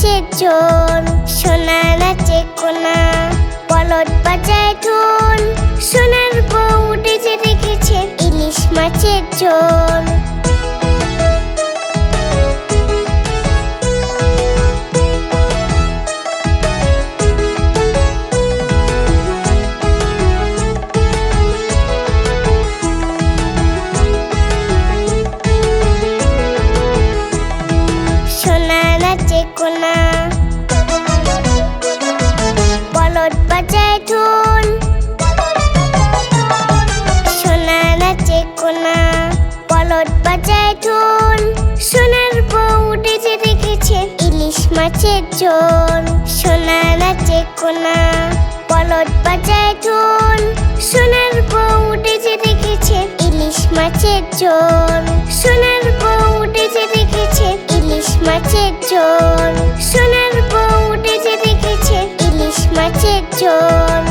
নাচে জোন সোনা নাচে কোনা পলট বাজায় ঢোল সোনার বউ উঠেছে দেখেছেন ইলিশ মাছের জোন জন সোনা নাচে কোনা পলট বাজায় ঢোল সোনার বউ উঠেছে দেখেছে ইলিশ মাছের জন। সোনার বউ উঠেছে দেখেছে ইলিশ মাছের জন। সোনার বউ উঠেছে দেখেছে ইলিশ মাছের জন।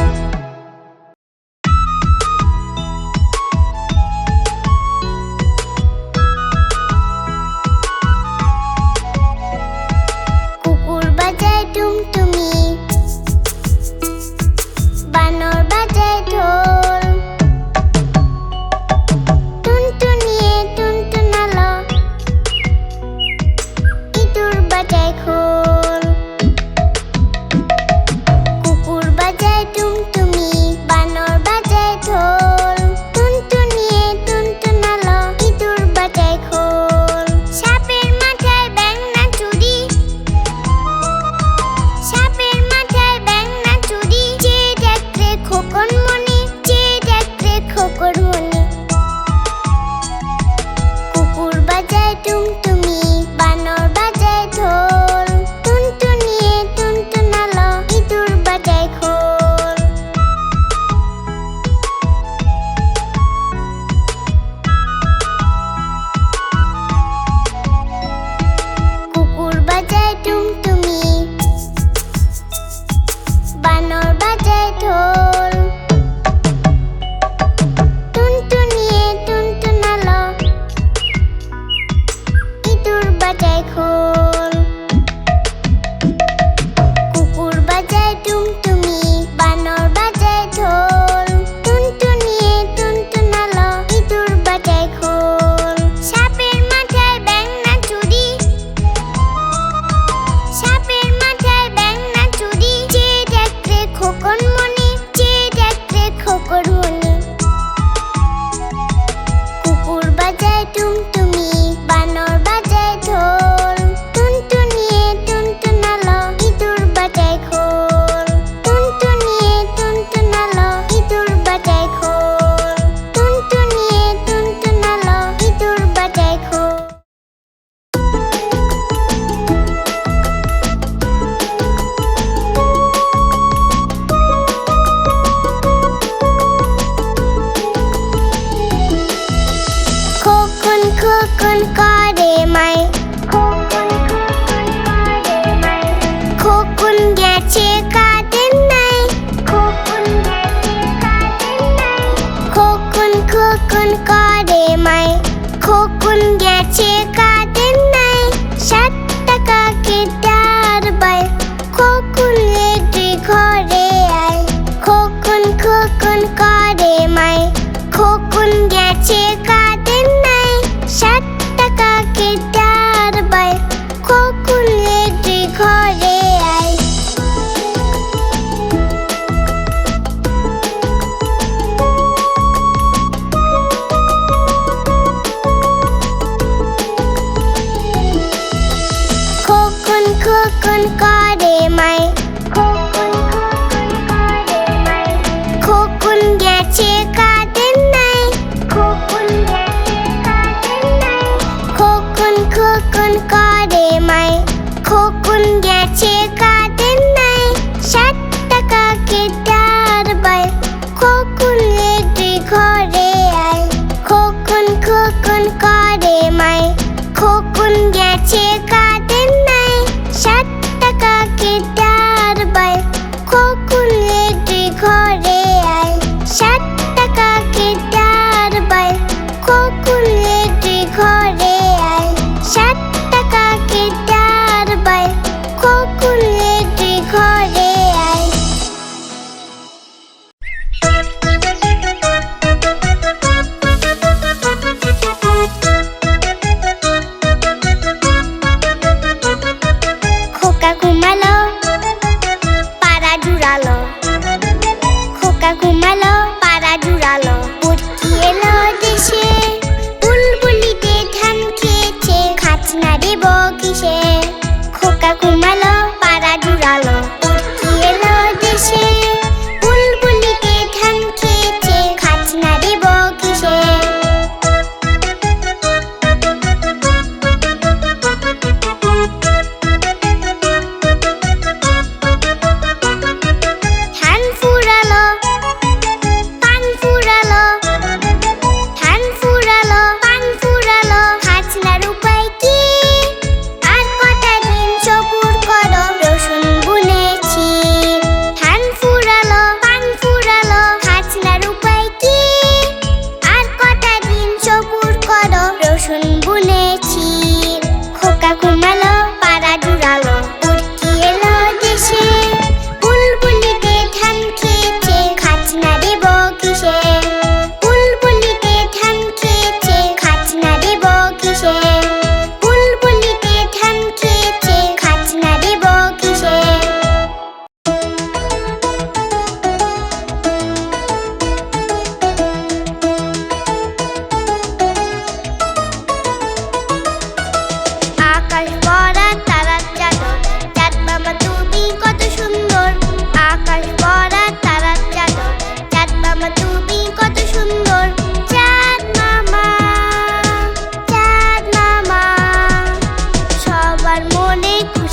এখন করে মায়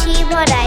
ที่พอได้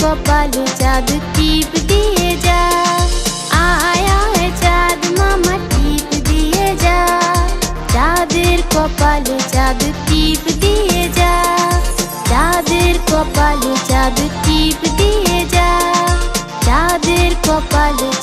কপালে চাঁদ টিপ দিয়ে যা আয়া হে চাঁদ মামা টিপ দিয়ে যা চাঁদের কপালে চাঁদ টিপ দিয়ে যা চাঁদের কপালে চাঁদ টিপ দিয়ে যা চাঁদের কপালে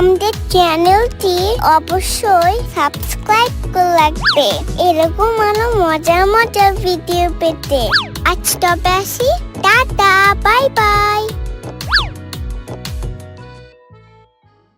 আমাদের চ্যানেলটি অবশ্যই সাবস্ক্রাইব করে রাখবে। এরকম আরও মজার মজার ভিডিও পেতে। আজ তবে আসি। Tata bye bye